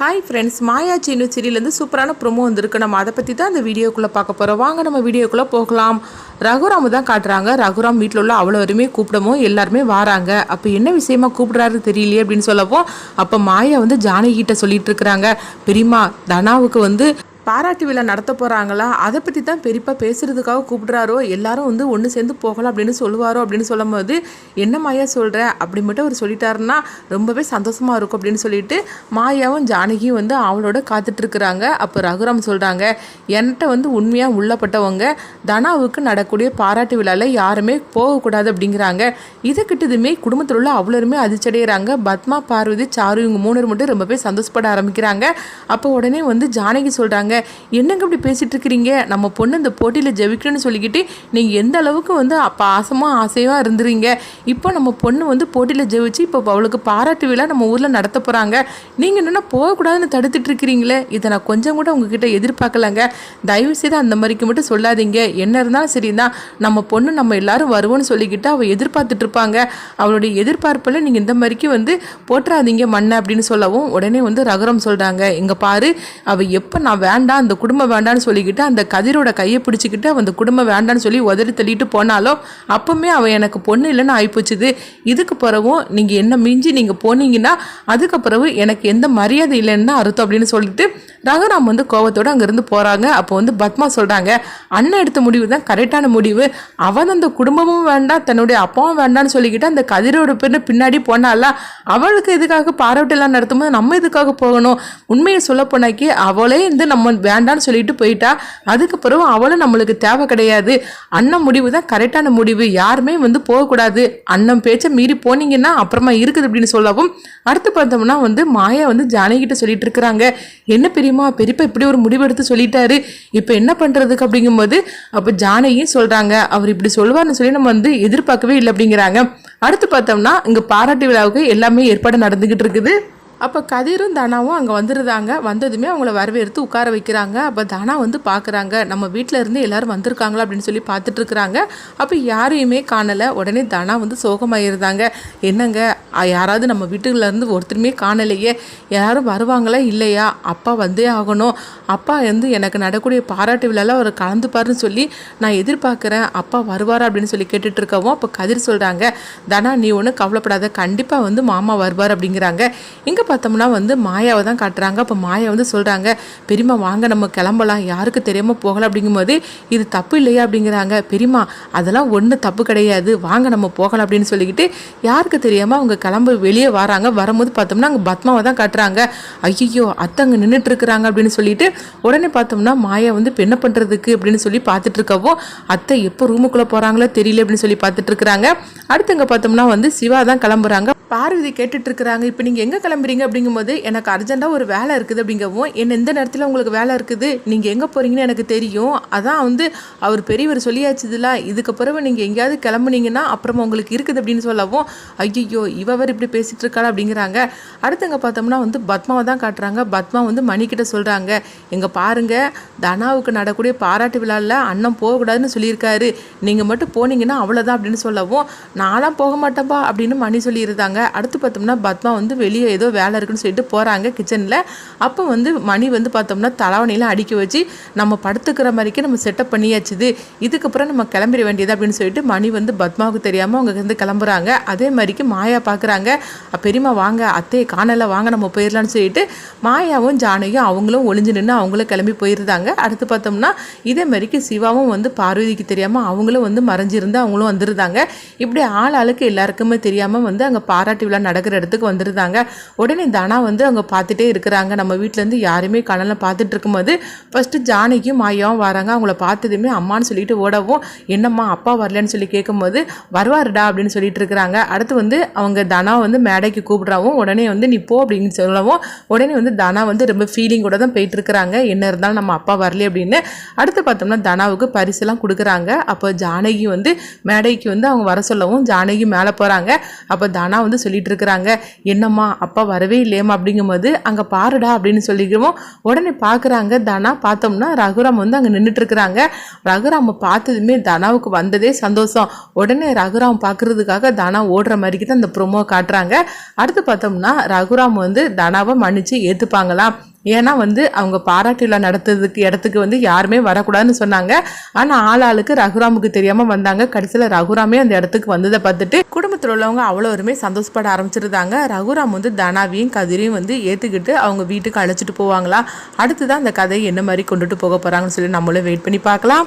Hi friends Maya Seenu சீரியலேருந்து சூப்பரான promo வந்திருக்கு நம்ம அதை பற்றி தான் அந்த வீடியோக்குள்ளே பார்க்க போகிறோம் வாங்க நம்ம வீடியோக்குள்ளே போகலாம். ரகுராம் தான் காட்டுறாங்க. ரகுராம் வீட்டில் உள்ள அவ்வளோ வரையுமே கூப்பிடவும் எல்லாருமே வராங்க. அப்போ என்ன விஷயமா கூப்பிடுறாரு தெரியலையே அப்படின்னு சொல்லவும் அப்போ மாயா வந்து ஜானகிட்ட சொல்லிட்டு இருக்கிறாங்க. பெரியம்மா தனாவுக்கு வந்து பாராட்டு விழா நடத்த போகிறாங்களா அதை பற்றி தான் பெரியப்பா பேசுகிறதுக்காக கூப்பிடுறாரோ? எல்லாரும் வந்து ஒன்று சேர்ந்து போகலாம் அப்படின்னு சொல்லுவாரோ? அப்படின்னு சொல்லும் போது என்ன மாயா சொல்கிற அப்படி மட்டும் அவர் சொல்லிட்டாருன்னா ரொம்பவே சந்தோஷமாக இருக்கும் அப்படின்னு சொல்லிட்டு மாயாவும் ஜானகியும் வந்து அவளோட காத்துட்ருக்குறாங்க அப்போ ரகுராம் சொல்கிறாங்க என்கிட்ட வந்து உண்மையாக உள்ளப்பட்டவங்க தனாவுக்கு நடக்கூடிய பாராட்டு விழாவில் யாருமே போகக்கூடாது அப்படிங்கிறாங்க. இதை கிட்டதுமே குடும்பத்தில் உள்ள அவ்வளோருமே அதிர்ச்சடைகிறாங்க பத்மா பார்வதி சாரு இவங்க மூணு மட்டும் ரொம்பவே சந்தோஷப்பட ஆரம்பிக்கிறாங்க. அப்போ உடனே வந்து ஜானகி சொல்கிறாங்க என்னங்க இப்படி பேசிகிட்டு இருக்கிறீங்க? நம்ம பொண்ணு இந்த போட்டியில் ஜெயிக்கணும்னு சொல்லிக்கிட்டு நீங்கள் எந்த அளவுக்கு வந்து அப்போ ஆசமாக ஆசையாக இருந்துறீங்க? இப்போ நம்ம பொண்ணு வந்து போட்டியில் ஜெயிச்சு இப்போ அவளுக்கு பாராட்டு விழா நம்ம ஊரில் நடத்த போகிறாங்க நீங்கள் என்னென்னா போகக்கூடாதுன்னு தடுத்துட்டு இருக்கிறீங்களே? இதை நான் கொஞ்சம் கூட உங்ககிட்ட எதிர்பார்க்கலங்க. தயவு செய்து அந்த மாதிரிக்கு மட்டும் சொல்லாதீங்க. என்ன இருந்தாலும் சரிதான். நம்ம பொண்ணு நம்ம எல்லாரும் வருவோம்னு சொல்லிக்கிட்டு அவள் எதிர்பார்த்துட்டு இருப்பாங்க. அவளுடைய எதிர்பார்ப்பில் நீங்கள் இந்த மாதிரிக்கு வந்து போட்டுறாதீங்க மண்ணை அப்படின்னு சொல்லவும் உடனே வந்து ரகுரம் சொல்கிறாங்க இங்கே பாரு அவள் எப்போ நான் வேன் வேண்டாம் அந்த குடும்பம் வேண்டான்னு சொல்லிக்கிட்டு அந்த கதிரோட கையை பிடிச்சிக்கிட்டு அந்த குடும்பம் வேண்டான்னு சொல்லி உதறி தள்ளிட்டு போனாலும் அப்பவுமே அவன் எனக்கு பொண்ணு இல்லைன்னு ஆயிப்போச்சுது. இதுக்கு பிறகும் நீங்கள் என்ன மிஞ்சி நீங்கள் போனீங்கன்னா அதுக்கு பிறகு எனக்கு எந்த மரியாதை இல்லைன்னு அர்த்தம் அப்படின்னு சொல்லிட்டு ரகுராம் வந்து கோவத்தோடு அங்கேருந்து போகிறாங்க அப்போ வந்து பத்மா சொல்கிறாங்க அண்ணன் எடுத்த முடிவு தான் கரெக்டான முடிவு. அவன் அந்த குடும்பமும் வேண்டாம் தன்னுடைய அப்பாவும் வேண்டாம்னு சொல்லிக்கிட்டு அந்த கதிரோட பேர் பின்னாடி போனால அவளுக்கு எதுக்காக பாராட்டெல்லாம் நடத்தும்போது நம்ம எதுக்காக போகணும்? உண்மையை சொல்ல போனாக்கி அவளே வந்து நம்ம வேண்டான்னு சொல்லிட்டு போயிட்டா. அதுக்கப்புறம் அவளும் நம்மளுக்கு தேவை கிடையாது. அண்ணன் முடிவு தான் கரெக்டான முடிவு. யாருமே வந்து போகக்கூடாது. அண்ணன் பேச்சை மீறி போனீங்கன்னா அப்புறமா இருக்குது அப்படின்னு சொல்லவும் அடுத்து பார்த்தோம்னா வந்து மாயா வந்து ஜானகிட்ட சொல்லிட்டு இருக்கிறாங்க. என்ன பெரியம்மா பெரியப்பா இப்படி ஒரு முடிவெடுத்து சொல்லிட்டாரு. இப்போ என்ன பண்ணுறதுக்கு அப்படிங்கும்போது அப்போ ஜானகியும் சொல்கிறாங்க அவர் இப்படி சொல்லுவார்னு சொல்லி நம்ம வந்து எதிர்பார்க்கவே இல்லை அப்படிங்கிறாங்க. அடுத்து பார்த்தோம்னா இங்கே பாராட்டு விழாவுக்கு எல்லாமே ஏற்பாடு நடந்துக்கிட்டு இருக்குது. அப்போ கதிரும் தனாவும் அங்கே வந்துருந்தாங்க வந்ததுமே அவங்கள வரவேற்று உட்கார வைக்கிறாங்க. அப்போ தனா வந்து பார்க்குறாங்க நம்ம வீட்டில் இருந்து எல்லோரும் வந்திருக்காங்களா அப்படின்னு சொல்லி பார்த்துட்டு இருக்கிறாங்க. அப்போ யாரையுமே காணலை. உடனே தனா வந்து சோகமாயிருந்தாங்க. என்னங்க யாராவது நம்ம வீட்டுல இருந்து ஒருத்தருமே காணலையே. யாரும் வருவாங்களா இல்லையா? அப்பா வந்தே ஆகணும். அப்பா வந்து எனக்கு நடக்கூடிய பாராட்டு விழாவில் அவர் கலந்துப்பாருன்னு சொல்லி நான் எதிர்பார்க்குறேன். அப்பா வருவாரா அப்படின்னு சொல்லி கேட்டுட்டு இருக்கவும் அப்போ கதிர் சொல்கிறாங்க தனா நீ ஒன்றும் கவலைப்படாத. கண்டிப்பாக வந்து மாமா வருவார் அப்படிங்கிறாங்க. இங்கே பார்த்தோம்னா வந்து மாயாவை தான் காட்டுறாங்க. அப்போ மாயா வந்து சொல்கிறாங்க பெரியம்மா வாங்க நம்ம கிளம்பலாம். யாருக்கு தெரியாமல் போகலாம் அப்படிங்கும்போது இது தப்பு இல்லையா? அப்படிங்கிறாங்க. பெரியம்மா அதெல்லாம் ஒன்றும் தப்பு கிடையாது. வாங்க நம்ம போகலாம். அப்படின்னு சொல்லிக்கிட்டு யாருக்கு தெரியாமல் அவங்க கிளம்பு வெளியே வராங்க. வரும்போது பார்த்தோம்னா அங்கே பத்மாவை தான் காட்டுறாங்க. ஐயோ அத்தை அங்கே நின்றுட்டு இருக்கிறாங்க. அப்படின்னு சொல்லிட்டு உடனே பார்த்தோம்னா மாயா வந்து இப்போ என்ன பண்ணுறதுக்கு அப்படின்னு சொல்லி பார்த்துட்டு இருக்கவோ அத்தை எப்போ ரூமுக்குள்ளே போகிறாங்களோ தெரியல. அப்படின்னு சொல்லி பார்த்துட்டு இருக்கிறாங்க. அடுத்து இங்கே பார்த்தோம்னா வந்து சிவா தான் கிளம்புறாங்க. பார்வதி கேட்டுட்டு இருக்கிறாங்க. இப்போ நீங்கள் எங்கே கிளம்புறீங்க? அப்படிங்கும்போது எனக்கு அர்ஜென்ட்டாக ஒரு வேலை இருக்குது அப்படிங்கவும் என்ன எந்த நேரத்தில் உங்களுக்கு வேலை இருக்குது? நீங்கள் எங்கே போகிறீங்கன்னு எனக்கு தெரியும். அதான் வந்து அவர் பெரியவர் சொல்லியாச்சுதுல இதுக்கு பிறகு நீங்கள் எங்கேயாவது கிளம்புனீங்கன்னா அப்புறமா உங்களுக்கு இருக்குது அப்படின்னு சொல்லவும் ஐயோ இவர் இப்படி பேசிகிட்டு இருக்காள் அப்படிங்கிறாங்க. அடுத்தங்க பார்த்தோம்னா வந்து பத்மாவை தான் காட்டுறாங்க. பத்மா வந்து மணிக்கிட்ட சொல்கிறாங்க எங்கே பாருங்கள் தனாவுக்கு நடக்கூடிய பாராட்டு விழாவில் அண்ணன் போகக்கூடாதுன்னு சொல்லியிருக்காரு. நீங்கள் மட்டும் போனீங்கன்னா அவ்வளோதான் அப்படின்னு சொல்லவும் நான்லாம் போக மாட்டேன்பா அப்படின்னு மணி சொல்லியிருந்தாங்க. அடுத்து பார்த்தோம்னா பத்மா வந்து வெளியே ஏதோ வேலை இருக்குன்னு சொல்லிட்டு போகிறாங்க கிச்சனில் அப்போ வந்து மணி வந்து பார்த்தோம்னா தலைவணையெல்லாம் அடிக்க வச்சு நம்ம படுத்துக்கிற மாதிரிக்கே நம்ம செட்டப் பண்ணியாச்சுது. இதுக்கப்புறம் நம்ம கிளம்பிட வேண்டியது அப்படின்னு சொல்லிட்டு மணி வந்து பத்மாவுக்கு தெரியாமல் அவங்க வந்து கிளம்புறாங்க. அதே மாதிரிக்கு மாயா பார்க்குறாங்க பெரியம்மா வாங்க. அத்தையை காணல. வாங்க நம்ம போயிடலாம்னு சொல்லிட்டு மாயாவும் ஜானகியும் அவங்களும் ஒளிஞ்சு நின்று அவங்களும் கிளம்பி போயிருந்தாங்க. அடுத்து பார்த்தோம்னா இதே மாதிரிக்கு சிவாவும் வந்து பார்வதிக்கு தெரியாமல் அவங்களும் வந்து மறைஞ்சிருந்து அவங்களும் வந்திருந்தாங்க. இப்படி ஆள் ஆளுக்கு எல்லாருக்குமே தெரியாமல் வந்து அங்கே பாராட்டு விழா நடக்கிற இடத்துக்கு வந்திருந்தாங்க. உடனே தனா வந்து அங்கே பார்த்துட்டே இருக்கிறாங்க. நம்ம வீட்டிலேருந்து யாருமே கனலை பார்த்துட்டு இருக்கும்போது ஃபஸ்ட்டு ஜானகியும் மாயாவும் வராங்க. அவங்கள பார்த்ததுமே அம்மான்னு சொல்லிட்டு ஓடவும் என்னம்மா அப்பா வரலன்னு சொல்லி கேட்கும்போது வருவாருடா அப்படின்னு சொல்லிட்டு இருக்கிறாங்க. அடுத்து வந்து அவங்க தனா வந்து மேடைக்கு கூப்பிட்றாவும் உடனே வந்து நீ போ அப்படின்னு சொல்லவும் உடனே வந்து தனா வந்து ரொம்ப ஃபீலிங்கோட தான் போயிட்டு இருக்கிறாங்க. என்ன இருந்தாலும் நம்ம அப்பா வரல அப்படின்னு. அடுத்து பார்த்தோம்னா தனாவுக்கு பரிசுலாம் கொடுக்குறாங்க. அப்போ ஜானகி வந்து மேடைக்கு வந்து அவங்க வர சொல்லவும் ஜானகி மேலே போகிறாங்க அப்போ தனா வந்து சொல்லிட்டு இருக்கிறாங்க என்னம்மா அப்பா வரவே வரவே இல்லையம்மா அப்படிங்கும்போது அங்கே பாருடா அப்படின்னு சொல்லிக்கிறோம் உடனே பார்க்குறாங்க தனா. பார்த்தோம்னா ரகுராம் வந்து அங்கே நின்றுட்டு இருக்கிறாங்க ரகுராமை பார்த்ததுமே தனாவுக்கு வந்ததே சந்தோஷம். உடனே ரகுராம் பார்க்கறதுக்காக தனா ஓடுற மாதிரிக்கு தான் அந்த ப்ரொமோ காட்டுறாங்க. அடுத்து பார்த்தோம்னா ரகுராம் வந்து தனாவை மன்னித்து ஏற்றுப்பாங்களாம் ஏன்னா வந்து அவங்க பாராட்டு விழா நடத்துறதுக்கு இடத்துக்கு வந்து யாருமே வரக்கூடாதுன்னு சொன்னாங்க. ஆனால் ஆள் ஆளுக்கு ரகுராமுக்கு தெரியாமல் வந்தாங்க. கடைசியில் ரகுராமே அந்த இடத்துக்கு வந்ததை பார்த்துட்டு குடும்பத்தில் உள்ளவங்க அவ்வளோருமே சந்தோஷப்பட ஆரம்பிச்சிருந்தாங்க. ரகுராம் வந்து தனாவையும் கதிரையும் வந்து ஏற்றுக்கிட்டு அவங்க வீட்டுக்கு அழைச்சிட்டு போவாங்களா? அடுத்து தான் அந்த கதையை என்ன மாதிரி கொண்டுட்டு போக போகிறாங்கன்னு சொல்லி நம்மளும் வெயிட் பண்ணி பார்க்கலாம்.